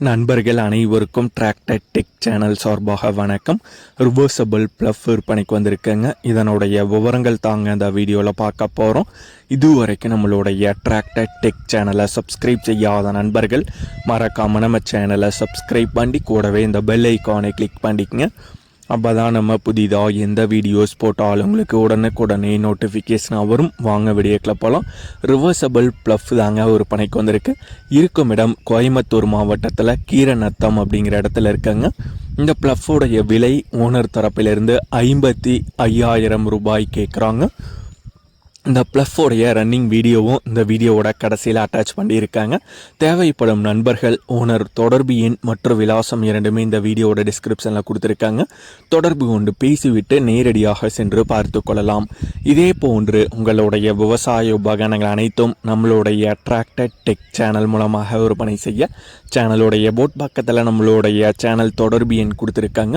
நண்பர்கள் அனைவருக்கும் tractor tech channel சார்பாக வணக்கம். ரிவர்சபிள் ப்ளஃப் விற்பனைக்கு வந்திருக்கேங்க. இதனுடைய விவரங்கள் தாங்க இந்த வீடியோவில் பார்க்க போகிறோம் இதுவரைக்கும் நம்மளுடைய டிராக்டர் டெக் சேனலை சப்ஸ்கிரைப் செய்யாத நண்பர்கள் மறக்காமல் நம்ம சேனலை சப்ஸ்கிரைப் பண்ணி கூடவே இந்த பெல் ஐக்கானை கிளிக் பண்ணிக்கங்க. அப்போ தான் நம்ம புதிதாக எந்த வீடியோஸ் போட்டாலும் உங்களுக்கு உடனுக்குடனே நோட்டிஃபிகேஷனாக வரும். வாங்க விடிய கிளப்பலாம் ரிவர்சபிள் ப்ளஃப் தாங்க ஒரு பணிக்கு வந்திருக்கு. இருக்கும் இடம் கோயம்புத்தூர் மாவட்டத்தில் கீரநத்தம் அப்படிங்கிற இடத்துல இருக்காங்க. இந்த ப்ளஃபோடைய விலை ஓனர் தரப்பிலிருந்து ஐம்பத்தி ஐயாயிரம் ரூபாய் கேட்குறாங்க இந்த ப்ளஃபோடைய ரன்னிங் வீடியோவும் இந்த வீடியோவோட கடைசியில் அட்டாச் பண்ணியிருக்காங்க. தேவைப்படும் நண்பர்கள் ஓனர் தொடர்பு எண் மற்றும் விலாசம் இரண்டுமே இந்த வீடியோவோட டிஸ்கிரிப்ஷனில் கொடுத்துருக்காங்க. தொடர்பு கொண்டு பேசிவிட்டு நேரடியாக சென்று பார்த்து கொள்ளலாம். இதே போன்று உங்களுடைய விவசாய உபகரணங்கள் அனைத்தும் நம்மளுடைய டிராக்டர் டெக் சேனல் மூலமாக விற்பனை செய்ய சேனலுடைய போட் பக்கத்தில் நம்மளுடைய சேனல் தொடர்பு எண் கொடுத்துருக்காங்க.